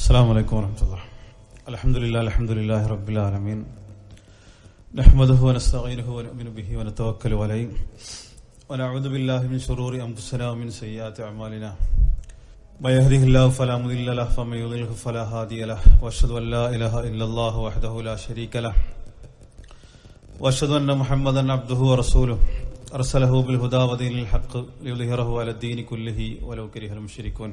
السلام عليكم ورحمة الله. الحمد لله الحمد لله رب العالمين. نحمده ونستعينه ونؤمن به ونتوكل عليه. ونعوذ بالله من شرور أنفسنا ومن سيئات أعمالنا. ما يهده الله فلا مضل له ومن يضلله فلا هادي له. وأشهد أن لا إله إلا الله وحده لا شريك له. وأشهد أن محمدا عبده ورسوله. أرسله بالهدى ودين الحق ليظهره على الدين كله ولو كره المشركون.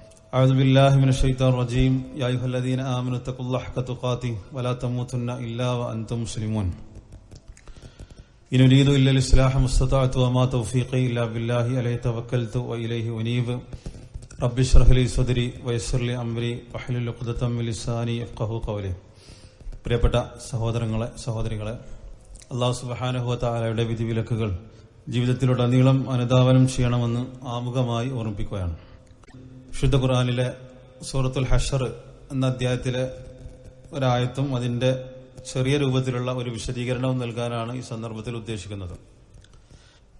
أعوذ بالله من الشيطان الرجيم يا أيها الذين آمنوا اتقوا الله حق تقاته ولا تموتن إلا وأنتم مسلمون إن أريد إلا الإصلاح ما استطعت وما توفيقي إلا بالله عليه توكلت وإليه أنيب رب اشرح لي صدري ويسر لي أمري واحلل عقدة من لساني يفقهوا قولي പ്രിയപ്പെട്ട സഹോദരങ്ങളെ സഹോദരികളെ അള്ളാഹു സുബഹാനഹുവ താലയുടെ വിധിവിലക്കുകൾ ജീവിതത്തിലുടനീളം അനുധാവനം ചെയ്യണമെന്ന് ആമുഖമായി ഓർമ്മിപ്പിക്കുകയാണ് വിശുദ്ധ ഖുർആാനിലെ സൂറത്തുൽ ഹഷർ എന്ന അധ്യായത്തിലെ ഒരായത്തും അതിന്റെ ചെറിയ രൂപത്തിലുള്ള ഒരു വിശദീകരണവും നൽകാനാണ് ഈ സന്ദർഭത്തിൽ ഉദ്ദേശിക്കുന്നത്.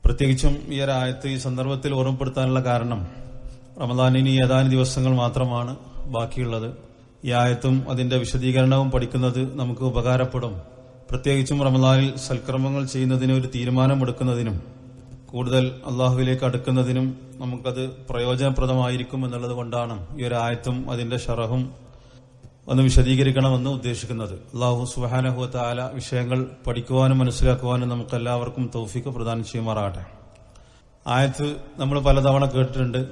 പ്രത്യേകിച്ചും ഈ ഒരായത്ത് ഈ സന്ദർഭത്തിൽ ഓർമ്മപ്പെടുത്താനുള്ള കാരണം റമദാനിന് ഏതാനും ദിവസങ്ങൾ മാത്രമാണ് ബാക്കിയുള്ളത്. ഈ ആയത്തും അതിന്റെ വിശദീകരണവും പഠിക്കുന്നത് നമുക്ക് ഉപകാരപ്പെടും. പ്രത്യേകിച്ചും റമദാനിൽ സൽക്രമങ്ങൾ ചെയ്യുന്നതിന് ഒരു തീരുമാനമെടുക്കുന്നതിനും കൂടുതൽ അള്ളാഹുവിലേക്ക് അടുക്കുന്നതിനും നമുക്കത് പ്രയോജനപ്രദമായിരിക്കും എന്നുള്ളത് കൊണ്ടാണ് ഈ ഒരു ആയത്തും അതിന്റെ ഷറഹും ഒന്ന് വിശദീകരിക്കണമെന്ന് ഉദ്ദേശിക്കുന്നത്. അള്ളാഹു സുഹാനഹുത്ത ആല വിഷയങ്ങൾ പഠിക്കുവാനും മനസ്സിലാക്കുവാനും നമുക്ക് എല്ലാവർക്കും തൗഫിക്ക് പ്രദാനം ചെയ്യുമാറാകട്ടെ. ആയത്ത് നമ്മൾ പലതവണ കേട്ടിട്ടുണ്ട്.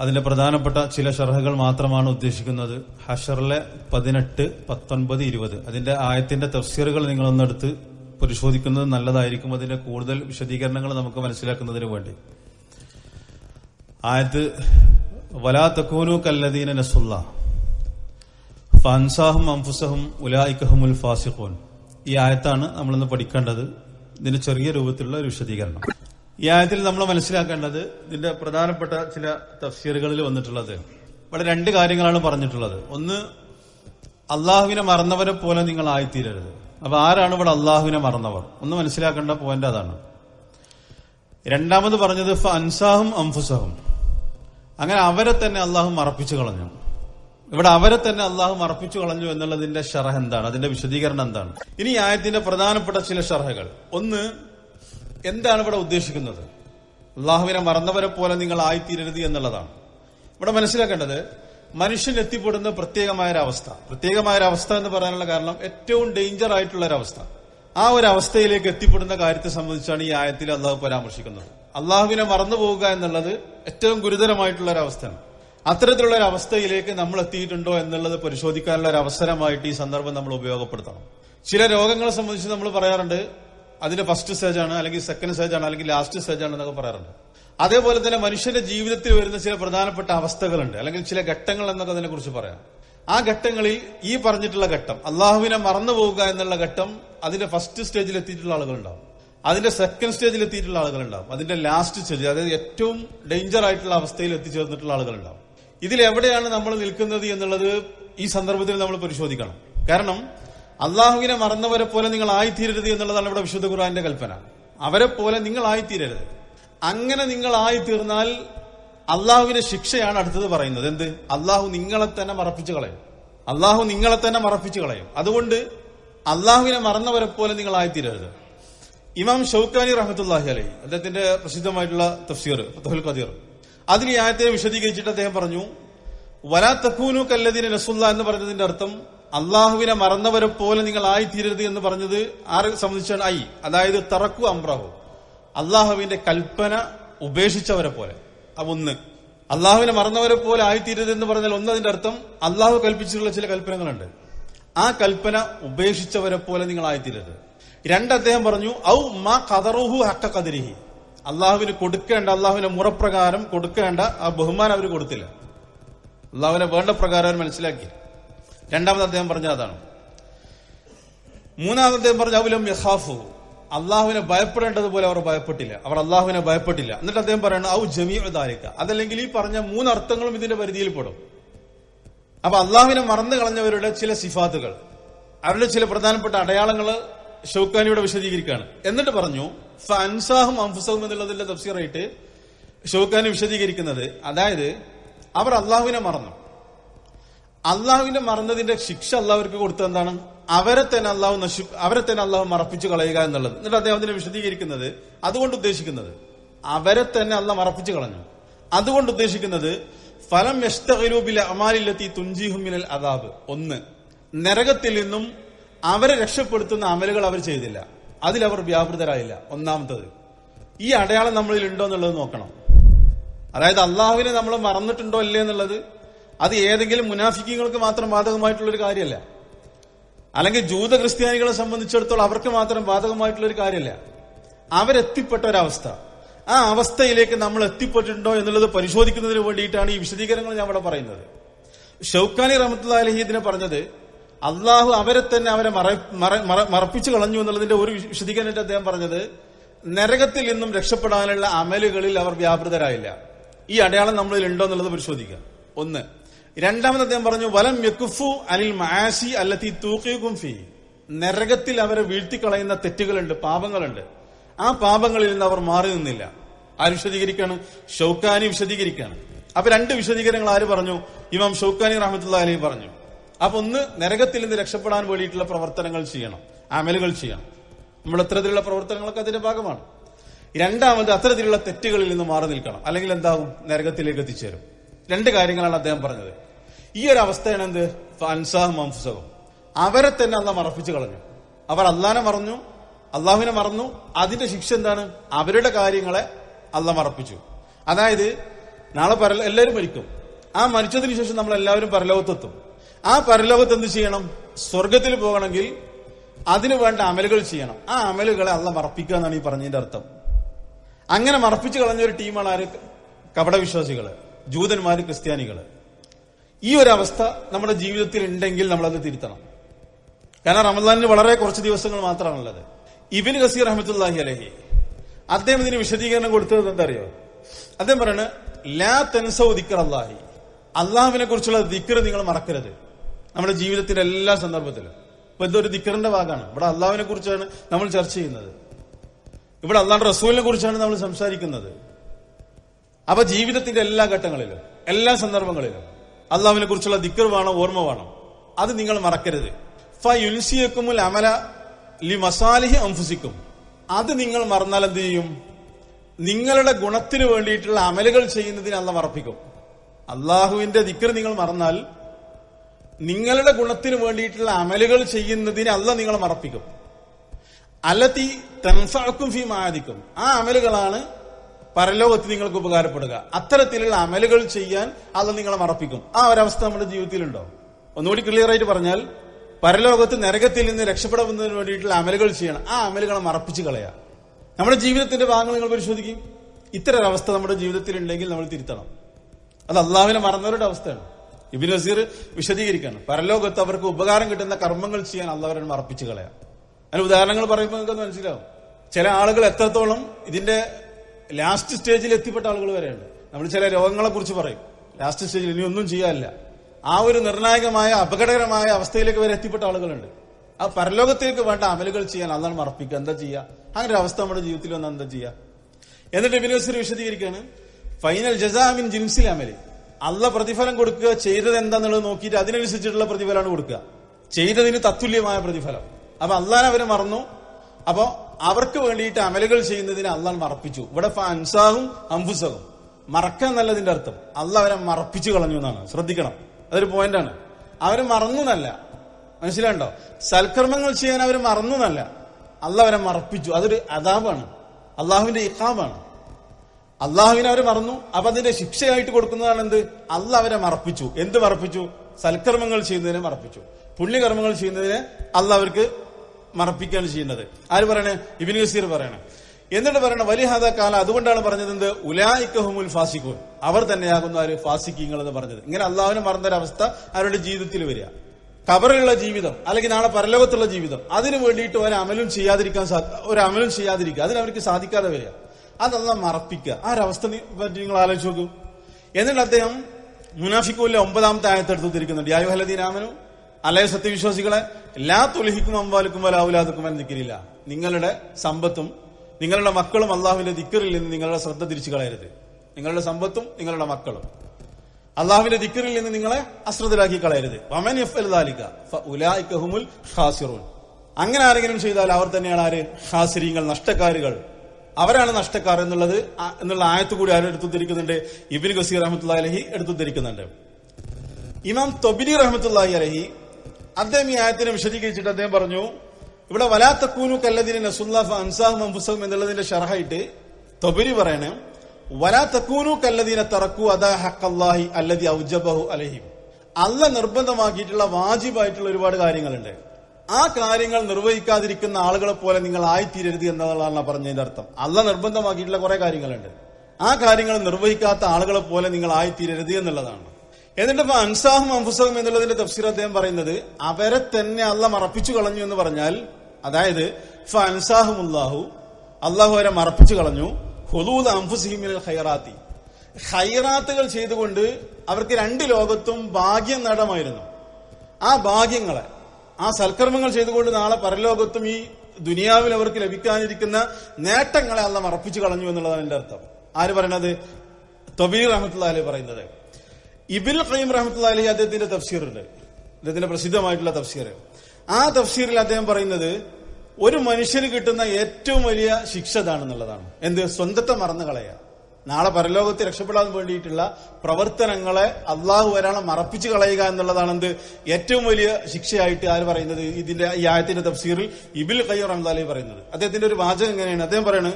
അതിന്റെ പ്രധാനപ്പെട്ട ചില ഷർഹകൾ മാത്രമാണ് ഉദ്ദേശിക്കുന്നത്. ഹഷറിലെ പതിനെട്ട് പത്തൊൻപത് ഇരുപത്. അതിന്റെ ആയത്തിന്റെ തഫ്സീറുകൾ നിങ്ങളൊന്നെടുത്ത് പരിശോധിക്കുന്നത് നല്ലതായിരിക്കും. അതിന്റെ കൂടുതൽ വിശദീകരണങ്ങൾ നമുക്ക് മനസ്സിലാക്കുന്നതിന് വേണ്ടി. ആയത് വലാ തക്കൂനു കല്ലദീന നസുല്ല. ഫൻസാഹും അംഫുസഹും ഉലായിക്കഹുമുൽ ഫാസിഖോൻ. ഈ ആയത്താണ് നമ്മളിന്ന് പഠിക്കേണ്ടത്. ഇതിന്റെ ചെറിയ രൂപത്തിലുള്ള ഒരു വിശദീകരണം. ഈ ആയത്തിൽ നമ്മൾ മനസ്സിലാക്കേണ്ടത് ഇതിന്റെ പ്രധാനപ്പെട്ട ചില തഫ്സീറുകളിൽ വന്നിട്ടുള്ളത്. ഇവിടെ രണ്ട് കാര്യങ്ങളാണ് പറഞ്ഞിട്ടുള്ളത്. ഒന്ന് അള്ളാഹുവിനെ മറന്നവരെ പോലെ നിങ്ങൾ ആയിത്തീരരുത്. അപ്പൊ ആരാണ് ഇവിടെ അള്ളാഹുവിനെ മറന്നവർ? ഒന്ന് മനസ്സിലാക്കേണ്ട പോയിന്റ് അതാണ്. രണ്ടാമത് പറഞ്ഞത് ഫൻസാഹും അംഫുസഹും. അങ്ങനെ അവരെ തന്നെ അള്ളാഹു മറപ്പിച്ചു കളഞ്ഞു. ഇവിടെ അവരെ തന്നെ അള്ളാഹു മറപ്പിച്ചു കളഞ്ഞു എന്നുള്ളതിന്റെ ഷറഹ് എന്താണ്? അതിന്റെ വിശദീകരണം എന്താണ്? ഇനി ആയത്തിന്റെ പ്രധാനപ്പെട്ട ചില ഷറഹകൾ. ഒന്ന് എന്താണ് ഇവിടെ ഉദ്ദേശിക്കുന്നത്? അള്ളാഹുവിനെ മറന്നവരെ പോലെ നിങ്ങൾ ആയിത്തീരരുത് എന്നുള്ളതാണ്. ഇവിടെ മനസ്സിലാക്കേണ്ടത് മനുഷ്യൻ എത്തിപ്പെടുന്ന പ്രത്യേകമായ ഒരു അവസ്ഥ പ്രത്യേകമായ ഒരു അവസ്ഥ എന്ന് പറയാനുള്ള കാരണം ഏറ്റവും ഡേഞ്ചർ ആയിട്ടുള്ള ഒരു അവസ്ഥ ആ ഒരു അവസ്ഥയിലേക്ക് എത്തിപ്പെടുന്ന കാര്യത്തെ സംബന്ധിച്ചാണ് ഈ ആയത്തിൽ അള്ളാഹു പരാമർശിക്കുന്നത്. അള്ളാഹുവിനെ മറന്നു പോവുക എന്നുള്ളത് ഏറ്റവും ഗുരുതരമായിട്ടുള്ള ഒരു അവസ്ഥയാണ് അത്തരത്തിലുള്ള ഒരു അവസ്ഥയിലേക്ക് നമ്മൾ എത്തിയിട്ടുണ്ടോ എന്നുള്ളത് പരിശോധിക്കാനുള്ള ഒരു അവസരമായിട്ട് ഈ സന്ദർഭം നമ്മൾ ഉപയോഗപ്പെടുത്തണം. ചില രോഗങ്ങളെ സംബന്ധിച്ച് നമ്മൾ പറയാറുണ്ട്. അതിന്റെ ഫസ്റ്റ് സ്റ്റേജ് ആണ് അല്ലെങ്കിൽ സെക്കൻഡ് സ്റ്റേജ് ആണ് അല്ലെങ്കിൽ ലാസ്റ്റ് സ്റ്റേജ് ആണ് എന്നൊക്കെ പറയാറുണ്ട്. അതേപോലെ തന്നെ മനുഷ്യന്റെ ജീവിതത്തിൽ വരുന്ന ചില പ്രധാനപ്പെട്ട അവസ്ഥകളുണ്ട്. അല്ലെങ്കിൽ ചില ഘട്ടങ്ങൾ എന്നൊക്കെ അതിനെ കുറിച്ച് പറയാം. ആ ഘട്ടങ്ങളിൽ ഈ പറഞ്ഞിട്ടുള്ള ഘട്ടം അള്ളാഹുവിനെ മറന്നു പോവുക എന്നുള്ള ഘട്ടം അതിന്റെ ഫസ്റ്റ് സ്റ്റേജിൽ എത്തിയിട്ടുള്ള ആളുകളുണ്ടാവും. അതിന്റെ സെക്കൻഡ് സ്റ്റേജിൽ എത്തിയിട്ടുള്ള ആളുകളുണ്ടാവും. അതിന്റെ ലാസ്റ്റ് സ്റ്റേജ് അതായത് ഏറ്റവും ഡേഞ്ചർ ആയിട്ടുള്ള അവസ്ഥയിൽ എത്തിച്ചേർന്നിട്ടുള്ള ആളുകളുണ്ടാവും. ഇതിൽ എവിടെയാണ് നമ്മൾ നിൽക്കുന്നത് എന്നുള്ളത് ഈ സന്ദർഭത്തിൽ നമ്മൾ പരിശോധിക്കണം. കാരണം അള്ളാഹുവിനെ മറന്നവരെ പോലെ നിങ്ങൾ ആയിത്തീരരുത് എന്നുള്ളതാണ് ഇവിടെ വിശുദ്ധ ഖുർആന്റെ കൽപ്പന. അവരെ പോലെ നിങ്ങൾ ആയിത്തീരരുത്. അങ്ങനെ നിങ്ങൾ ആയിത്തീർന്നാൽ അള്ളാഹുവിന്റെ ശിക്ഷയാണ് അടുത്തത് പറയുന്നത്. എന്ത്? അള്ളാഹു നിങ്ങളെ തന്നെ മറപ്പിച്ചു കളയും. അള്ളാഹു നിങ്ങളെ തന്നെ മറപ്പിച്ചു കളയും. അതുകൊണ്ട് അള്ളാഹുവിനെ മറന്നവരെ പോലെ നിങ്ങൾ ആയിത്തീരരുത് ഇമാം ഷൌക്കാനി റഹമത്തുല്ലാഹി അലൈ അദ്ദേഹത്തിന്റെ പ്രസിദ്ധമായിട്ടുള്ള തഫ്സീർ തഹുൽ ഖദീർ അതിൽ ഈ ആയത്തെ വിശദീകരിച്ചിട്ട് അദ്ദേഹം പറഞ്ഞു വലാ തക്കൂനു കല്ലദിന് നസുല്ല എന്ന് പറഞ്ഞതിന്റെ അർത്ഥം അള്ളാഹുവിനെ മറന്നവരെ പോലെ നിങ്ങൾ ആയിത്തീരരുത് എന്ന് പറഞ്ഞത് ആരെ സംബന്ധിച്ചാണ്? ഐ അതായത് തറക്കു അമ്രാഹു അള്ളാഹുവിന്റെ കൽപ്പന ഉപേക്ഷിച്ചവരെ പോലെ. ഒന്ന്. അള്ളാഹുവിനെ മറന്നവരെ പോലെ ആയിത്തീരരുത് എന്ന് പറഞ്ഞാൽ ഒന്നതിന്റെ അർത്ഥം അള്ളാഹു കൽപ്പിച്ചിട്ടുള്ള ചില കൽപ്പനകളുണ്ട്. ആ കൽപ്പന ഉപേക്ഷിച്ചവരെ പോലെ നിങ്ങൾ ആയിത്തീരരുത്. രണ്ട് അദ്ദേഹം പറഞ്ഞു ഔ മാ കതറുഹു ഹക്ക കതിരിഹി. അള്ളാഹുവിന് കൊടുക്കേണ്ട അള്ളാഹുവിന്റെ മുറപ്രകാരം കൊടുക്കേണ്ട ആ ബഹുമാനം അവർ കൊടുത്തില്ല. അള്ളാഹുവിനെ വേണ്ട പ്രകാരം അവർ മനസ്സിലാക്കി. രണ്ടാമത് അദ്ദേഹം പറഞ്ഞ അതാണ്. മൂന്നാമത് അദ്ദേഹം പറഞ്ഞു അവലം യഹാഫു അള്ളാഹുവിനെ ഭയപ്പെടേണ്ടതുപോലെ അവർ ഭയപ്പെട്ടില്ല. അവർ അള്ളാഹുവിനെ ഭയപ്പെട്ടില്ല. എന്നിട്ട് അദ്ദേഹം പറയുന്നത് ഔ ജമീഅദാലിക്ക അതല്ലെങ്കിൽ ഈ പറഞ്ഞ മൂന്നർത്ഥങ്ങളും ഇതിന്റെ പരിധിയിൽ പെടും. അപ്പൊ അള്ളാഹുവിനെ മറന്നു കളഞ്ഞവരുടെ ചില സിഫാത്തുകൾ അവരുടെ ചില പ്രധാനപ്പെട്ട അടയാളങ്ങൾ ഷൗക്കാനിയുടെ വിശദീകരിക്കുകയാണ്. എന്നിട്ട് പറഞ്ഞു ഫൻസാഹും അംഫുസഹും എന്നുള്ളതിന്റെ തഫ്സീറായിട്ട് ഷൗക്കാനി വിശദീകരിക്കുന്നത് അതായത് അവർ അള്ളാഹുവിനെ മറന്നു. അള്ളാഹുവിനെ മറന്നതിന്റെ ശിക്ഷ അള്ളാഹുവർക്ക് കൊടുത്തത് എന്താണ്? അവരെ തന്നെ അള്ളാഹു നശി അവരെ തന്നെ അള്ളാഹു മറപ്പിച്ചു കളയുക എന്നുള്ളത്. എന്നിട്ട് അദ്ദേഹം അതിനെ വിശദീകരിക്കുന്നത് അതുകൊണ്ട് ഉദ്ദേശിക്കുന്നത് അവരെ തന്നെ അള്ളാഹ് മറപ്പിച്ചു കളഞ്ഞു. അതുകൊണ്ട് ഉദ്ദേശിക്കുന്നത് ഫലം യഷ്ടകരൂപിലെ അമാലിലെത്തി തുഞ്ചിഹുമിനൽ അതാബ് ഒന്ന് നരകത്തിൽ നിന്നും അവരെ രക്ഷപ്പെടുത്തുന്ന അമലുകൾ അവർ ചെയ്തില്ല. അതിലവർ വ്യാപൃതരായില്ല. ഒന്നാമത്തത് ഈ അടയാളം നമ്മളിൽ ഉണ്ടോ എന്നുള്ളത് നോക്കണം. അതായത് അള്ളാഹുവിനെ നമ്മൾ മറന്നിട്ടുണ്ടോ അല്ലേ എന്നുള്ളത് അത് ഏതെങ്കിലും മുനാഫിക്കങ്ങൾക്ക് മാത്രം ബാധകമായിട്ടുള്ള ഒരു കാര്യമല്ല. അല്ലെങ്കിൽ ജൂത ക്രിസ്ത്യാനികളെ സംബന്ധിച്ചിടത്തോളം അവർക്ക് മാത്രം ബാധകമായിട്ടുള്ള ഒരു കാര്യമല്ല. അവരെത്തിപ്പെട്ട ഒരവസ്ഥ ആ അവസ്ഥയിലേക്ക് നമ്മൾ എത്തിപ്പെട്ടിട്ടുണ്ടോ എന്നുള്ളത് പരിശോധിക്കുന്നതിന് വേണ്ടിയിട്ടാണ് ഈ വിശദീകരണങ്ങൾ ഞാൻ ഇവിടെ പറയുന്നത്. ഷൌക്കാനി റഹമത്തുള്ള പറഞ്ഞത് അള്ളാഹു അവരെ തന്നെ അവരെ മറ മറ- മറ- മറപ്പിച്ചു കളഞ്ഞു എന്നുള്ളതിന്റെ ഒരു വിശദീകരണത്തിൽ അദ്ദേഹം പറഞ്ഞത് നരകത്തിൽ നിന്നും രക്ഷപ്പെടാനുള്ള അമലുകളിൽ അവർ വ്യാപൃതരായില്ല. ഈ അടയാളം നമ്മളിൽ ഉണ്ടോ എന്നുള്ളത് പരിശോധിക്കുക. ഒന്ന് രണ്ടാമത് അദ്ദേഹം പറഞ്ഞു വലം യക്കുഫു അനിൽ മാസി അല്ലത്തി തൂക്കിയും ഫി. നരകത്തിൽ അവരെ വീഴ്ത്തിക്കളയുന്ന തെറ്റുകളുണ്ട് പാപങ്ങളുണ്ട്. ആ പാപങ്ങളിൽ നിന്ന് അവർ മാറി നിന്നില്ല. ആര് വിശദീകരിക്കാണ്? ഷൗക്കാനി വിശദീകരിക്കാണ്. അപ്പൊ രണ്ട് വിശദീകരണങ്ങൾ ആര് പറഞ്ഞു? ഇമാം ഷൗക്കാനി റഹമത്തുള്ള അലി പറഞ്ഞു. അപ്പൊ ഒന്ന് നരകത്തിൽ നിന്ന് രക്ഷപ്പെടാൻ വേണ്ടിയിട്ടുള്ള പ്രവർത്തനങ്ങൾ ചെയ്യണം അമലുകൾ ചെയ്യണം. നമ്മൾ അത്തരത്തിലുള്ള പ്രവർത്തനങ്ങളൊക്കെ അതിന്റെ ഭാഗമാണ്. രണ്ടാമത് അത്തരത്തിലുള്ള തെറ്റുകളിൽ നിന്ന് മാറി നിൽക്കണം. അല്ലെങ്കിൽ എന്താവും? നരകത്തിലേക്ക് എത്തിച്ചേരും. രണ്ട് കാര്യങ്ങളാണ് അദ്ദേഹം പറഞ്ഞത്. ഈ ഒരു അവസ്ഥയാണ് എന്ത് അൻസാഹും അവരെ തന്നെ അല്ല മറപ്പിച്ചു കളഞ്ഞു. അവർ അള്ളാനെ മറന്നു അള്ളാഹുവിനെ മറന്നു. അതിന്റെ ശിക്ഷ എന്താണ്? അവരുടെ കാര്യങ്ങളെ അല്ല മറപ്പിച്ചു. അതായത് നാളെ പര എല്ലാവരും മരിക്കും. ആ മരിച്ചതിന് ശേഷം നമ്മൾ എല്ലാവരും പരലോകത്തെത്തും. ആ പരലോകത്ത് എന്ത് ചെയ്യണം? സ്വർഗത്തിൽ പോകണമെങ്കിൽ അതിനു വേണ്ട അമലുകൾ ചെയ്യണം. ആ അമലുകളെ അല്ല മറപ്പിക്കുക എന്നാണ് ഈ പറഞ്ഞതിന്റെ അർത്ഥം. അങ്ങനെ മറപ്പിച്ചു കളഞ്ഞ ഒരു ടീമാണ് ആര്? കപടവിശ്വാസികൾ. ജൂതന്മാര് ക്രിസ്ത്യാനികൾ. ഈ ഒരു അവസ്ഥ നമ്മുടെ ജീവിതത്തിൽ ഉണ്ടെങ്കിൽ നമ്മളത് തിരുത്തണം. കാരണം റമദാനിന് വളരെ കുറച്ച് ദിവസങ്ങൾ മാത്രമാണുള്ളത്. ഇബിൻ ഗസീർ അഹമ്മത്തുല്ലാഹി അലഹി അദ്ദേഹം ഇതിന് വിശദീകരണം കൊടുത്തത് എന്താ അറിയോ അദ്ദേഹം പറയാണ് ലാ തെൻസൗ ദിക്കർ അള്ളാഹി അള്ളാഹുവിനെ കുറിച്ചുള്ള ദിക്കർ നിങ്ങൾ മറക്കരുത്. നമ്മുടെ ജീവിതത്തിന്റെ എല്ലാ സന്ദർഭത്തിലും. ഇപ്പൊ ഇതൊരു ദിക്കറിന്റെ ഭാഗമാണ്. ഇവിടെ അള്ളാഹുവിനെ കുറിച്ചാണ് നമ്മൾ ചർച്ച ചെയ്യുന്നത്. ഇവിടെ അള്ളാഹ് റസൂലിനെ കുറിച്ചാണ് നമ്മൾ സംസാരിക്കുന്നത്. അപ്പൊ ജീവിതത്തിന്റെ എല്ലാ ഘട്ടങ്ങളിലും എല്ലാ സന്ദർഭങ്ങളിലും അള്ളാഹുവിനെ കുറിച്ചുള്ള ദിക്കർ വേണം ഓർമ്മ വേണം? അത് നിങ്ങൾ മറക്കരുത്. ഫുൽസിയക്കുമുൽ അമല ലി മസാലിഹി അംഫുസിക്കും അത് നിങ്ങൾ മറന്നാൽ എന്ത് ചെയ്യും? നിങ്ങളുടെ ഗുണത്തിന് വേണ്ടിയിട്ടുള്ള അമലുകൾ ചെയ്യുന്നതിന് അല്ല മറപ്പിക്കും. അള്ളാഹുവിന്റെ ദിക്കർ നിങ്ങൾ മറന്നാൽ നിങ്ങളുടെ ഗുണത്തിന് വേണ്ടിയിട്ടുള്ള അമലുകൾ ചെയ്യുന്നതിന് അല്ല നിങ്ങൾ മറപ്പിക്കും. അല്ലത്തി തൻസാക്കും ഫീ മാദിക്കും ആ അമലുകളാണ് പരലോകത്ത് നിങ്ങൾക്ക് ഉപകാരപ്പെടുക. അത്തരത്തിലുള്ള അമലുകൾ ചെയ്യാൻ അത് നിങ്ങളെ മറപ്പിക്കും. ആ ഒരവസ്ഥ നമ്മുടെ ജീവിതത്തിലുണ്ടോ? ഒന്നുകൂടി ക്ലിയർ ആയിട്ട് പറഞ്ഞാൽ പരലോകത്ത് നരകത്തിൽ നിന്ന് രക്ഷപ്പെടുന്നതിന് വേണ്ടിയിട്ടുള്ള അമലുകൾ ചെയ്യണം. ആ അമലുകളെ മറപ്പിച്ച് കളയാ. നമ്മുടെ ജീവിതത്തിന്റെ ഭാഗങ്ങൾ നിങ്ങൾ പരിശോധിക്കും. ഇത്തരം അവസ്ഥ നമ്മുടെ ജീവിതത്തിൽ ഉണ്ടെങ്കിൽ നമ്മൾ തിരുത്തണം. അത് അള്ളാഹുവിനെ മറന്നവരുടെ അവസ്ഥയാണ്. ഇബിൻ നസീർ വിശദീകരിക്കണം. പരലോകത്ത് അവർക്ക് ഉപകാരം കിട്ടുന്ന കർമ്മങ്ങൾ ചെയ്യാൻ അള്ളാഹുവിനെ മറപ്പിച്ച് കളയാം. അതിന് ഉദാഹരണങ്ങൾ പറയുമ്പോൾ നിങ്ങൾക്ക് മനസ്സിലാവും. ചില ആളുകൾ എത്രത്തോളം ഇതിന്റെ ലാസ്റ്റ് സ്റ്റേജിൽ എത്തിപ്പെട്ട ആളുകൾ വരെയുണ്ട്. നമ്മൾ ചില രോഗങ്ങളെ കുറിച്ച് പറയും. ലാസ്റ്റ് സ്റ്റേജിൽ ഇനി ഒന്നും ചെയ്യാനില്ല. ആ ഒരു നിർണായകമായ അപകടകരമായ അവസ്ഥയിലേക്ക് വരെ എത്തിപ്പെട്ട ആളുകളുണ്ട്. ആ പരലോകത്തേക്ക് വേണ്ട അമലുകൾ ചെയ്യാൻ അതാണ് മറപ്പിക്കുക എന്താ ചെയ്യുക? അങ്ങനെ ഒരു അവസ്ഥ നമ്മുടെ ജീവിതത്തിൽ വന്നാൽ എന്താ ചെയ്യുക? എന്നിട്ട് ഇബിനോസർ വിശദീകരിക്കാണ് ഫൈനൽ ജസാമിൻ ജിൻസിൽ അമൽ. അല്ല പ്രതിഫലം കൊടുക്കുക ചെയ്തത് എന്താന്നുള്ളത് നോക്കിയിട്ട് അതിനനുസരിച്ചിട്ടുള്ള പ്രതിഫലമാണ് കൊടുക്കുക. ചെയ്തതിന് തത്തുല്യമായ പ്രതിഫലം. അപ്പൊ അള്ളാൻ അവരെ മറന്നു. അപ്പോ അവർക്ക് വേണ്ടിയിട്ട് അമലുകൾ ചെയ്യുന്നതിന് അള്ളാൻ മറപ്പിച്ചു. ഇവിടെ അൻസാഹും അംഫുസഹും. മറക്കുക എന്നല്ലതിന്റെ അർത്ഥം. അല്ല അവരെ മറപ്പിച്ചു കളഞ്ഞു എന്നാണ്. ശ്രദ്ധിക്കണം. അതൊരു പോയിന്റാണ് അവർ മറന്നു എന്നല്ല. മനസ്സിലാണ്ടോ സൽക്കർമ്മങ്ങൾ ചെയ്യാൻ അവർ മറന്നു എന്നല്ല. അല്ല അവരെ മറപ്പിച്ചു. അതൊരു അതാബാണ് അള്ളാഹുവിന്റെ ഇഹാബാണ് അള്ളാഹുവിനെ അവർ മറന്നു. അപ്പൊ അതിന്റെ ശിക്ഷയായിട്ട് കൊടുക്കുന്നതാണ് എന്ത്? അല്ല അവരെ മറപ്പിച്ചു. എന്ത് മറപ്പിച്ചു? സൽക്കർമ്മങ്ങൾ ചെയ്യുന്നതിനെ മറപ്പിച്ചു. പുണ്യകർമ്മങ്ങൾ ചെയ്യുന്നതിന് അല്ല അവർക്ക് മറപ്പിക്കുകയാണ് ചെയ്യുന്നത്. ആര് പറയണേ? ഇബിൻ ഗസീർ പറയണേ. എന്നിട്ട് പറയണ വലിഹാദ കാല അതുകൊണ്ടാണ് പറഞ്ഞത് എന്ത്? ഉലായിക്കഹുമുൽ ഫാസിഖൂൻ. അവർ തന്നെയാകുന്ന ആര്? ഫാസിക്കീങ്ങൾ എന്ന് പറഞ്ഞത്. ഇങ്ങനെ അള്ളാഹുവിനെ മറന്നൊരവസ്ഥ അവരുടെ ജീവിതത്തിൽ വരിക. കബറിലുള്ള ജീവിതം അല്ലെങ്കിൽ നാളെ പരലോകത്തുള്ള ജീവിതം അതിനു വേണ്ടിയിട്ട് ഒരു അമലും ചെയ്യാതിരിക്കാൻ ഒരു അമലും ചെയ്യാതിരിക്കുക. അതിന് അവർക്ക് സാധിക്കാതെ വരിക. അതെല്ലാം മറപ്പിക്കുക? ആ ഒരവസ്ഥ പറ്റി നിങ്ങൾ ആലോചിച്ച് നോക്കൂ. എന്നിട്ട് അദ്ദേഹം മുനാഫിക്കൂലിലെ ഒമ്പതാമത്തെ ആയത്ത് എടുത്തു തിരിക്കുന്നുണ്ട് യായുഹലദീനാമനു അലയ സത്യവിശ്വാസികളെ എല്ലാ തൊലിഹിക്കും അമ്പാലിക്കും വല ഔലാദുക്കും വല ദിക്കരില്ല നിങ്ങളുടെ സമ്പത്തും നിങ്ങളുടെ മക്കളും അള്ളാഹുവിന്റെ ദിക്കറിൽ നിന്ന് നിങ്ങളുടെ ശ്രദ്ധ തിരിച്ചു കളയരുത്. നിങ്ങളുടെ സമ്പത്തും നിങ്ങളുടെ മക്കളും. അള്ളാഹുവിന്റെ ദിക്കറിൽ നിന്ന് നിങ്ങളെ അശ്രദ്ധരാക്കി കളയരുത്. വമൻ യഫ്അൽ ദാലിക ഫഉലൈക ഹുമുൽ ഖാസിറൂൻ. അങ്ങനെ ആരെങ്കിലും ചെയ്താൽ അവർ തന്നെയാണ് ആര്? ഹാസിരിങ്ങൾ നഷ്ടക്കാരുകൾ. അവരാണ് നഷ്ടക്കാർ എന്നുള്ളത് എന്നുള്ള ആയത്ത് കൂടി ആരും എടുത്തുദ്ധരിക്കുന്നുണ്ട്. ഇബിൻ ഗസീർ അഹമ്മദ് അലഹി എടുത്തുദ്ധരിക്കുന്നുണ്ട്. ഇമാം തൊബിലി റഹമത്തുല്ലാഹി അലഹി അദ്ദേഹം ഈ ആയത്തിനെ വിശദീകരിച്ചിട്ട് അദ്ദേഹം പറഞ്ഞു ഇവിടെ വലാത്ത കൂനു കല്ലദിന് നസുല്ലാഫ് അൻസാഹ് അംഫുസഹും എന്നുള്ളതിന്റെ ഷർഹായിട്ട് തൊബരി പറയണേ വലാത്തക്കൂനു കല്ലദീന തറക്കു അദാ ഹക്കല്ലാഹി അല്ലതി ഔജബഹു അലഹിം. അല്ല നിർബന്ധമാക്കിയിട്ടുള്ള വാജിബായിട്ടുള്ള ഒരുപാട് കാര്യങ്ങളുണ്ട്. ആ കാര്യങ്ങൾ നിർവഹിക്കാതിരിക്കുന്ന ആളുകളെ പോലെ നിങ്ങൾ ആയിത്തീരരുത് എന്നതാണ് പറഞ്ഞതിന്റെ അർത്ഥം. അല്ല നിർബന്ധമാക്കിയിട്ടുള്ള കുറെ കാര്യങ്ങളുണ്ട്. ആ കാര്യങ്ങൾ നിർവഹിക്കാത്ത ആളുകളെ പോലെ നിങ്ങൾ ആയിത്തീരരുത് എന്നുള്ളതാണ്. എന്നിട്ട് അൻസാഹും അംഫുസഹും എന്നുള്ളതിന്റെ തഫ്സീർ അദ്ദേഹം പറയുന്നത് അവരെ തന്നെ അല്ല മറപ്പിച്ചു കളഞ്ഞു എന്ന് പറഞ്ഞാൽ അതായത് ഫൻസാഹുല്ലാഹു അള്ളാഹു അവരെ മറപ്പിച്ചു കളഞ്ഞു. ഹുലൂദ് അംഫുസിഹിമിൽ ഹൈറാത്തി ഹൈറാത്തുകൾ ചെയ്തുകൊണ്ട് അവർക്ക് രണ്ട് ലോകത്തും ഭാഗ്യം നേടമായിരുന്നു. ആ ഭാഗ്യങ്ങളെ ആ സൽക്കർമ്മങ്ങൾ ചെയ്തുകൊണ്ട് നാളെ പരലോകത്തും ഈ ദുനിയാവിൽ അവർക്ക് ലഭിക്കാനിരിക്കുന്ന നേട്ടങ്ങളെ അല്ല മറപ്പിച്ചു കളഞ്ഞു എന്നുള്ളതാണ് എന്റെ അർത്ഥം. ആര് പറയണത്? തൊബീർ അഹമ്മദ് പറയുന്നത്. ഇബിൽ ഖൈം റഹമത്തുള്ള അലഹി അദ്ദേഹത്തിന്റെ തഫ്സീറുണ്ട്. അദ്ദേഹത്തിന്റെ പ്രസിദ്ധമായിട്ടുള്ള തഫ്സീർ. ആ തഫ്സീറിൽ അദ്ദേഹം പറയുന്നത് ഒരു മനുഷ്യന് കിട്ടുന്ന ഏറ്റവും വലിയ ശിക്ഷ ഇതാണെന്നുള്ളതാണ്. എന്ത്? സ്വന്തത്തെ മറന്നു കളയുക. നാളെ പരലോകത്ത് രക്ഷപ്പെടാൻ വേണ്ടിയിട്ടുള്ള പ്രവർത്തനങ്ങളെ അള്ളാഹു ഒരാളെ മറപ്പിച്ച് കളയുക എന്നുള്ളതാണ് എന്ത്? ഏറ്റവും വലിയ ശിക്ഷയായിട്ട് ആര് പറയുന്നത്? ഇതിന്റെ ഈ ആയത്തിന്റെ തഫ്സീറിൽ ഇബിൽ ഖയ്യം റഹ്മത്തുള്ള പറയുന്നത്. അദ്ദേഹത്തിന്റെ ഒരു വാചകം എങ്ങനെയാണ്? അദ്ദേഹം പറയുന്നത്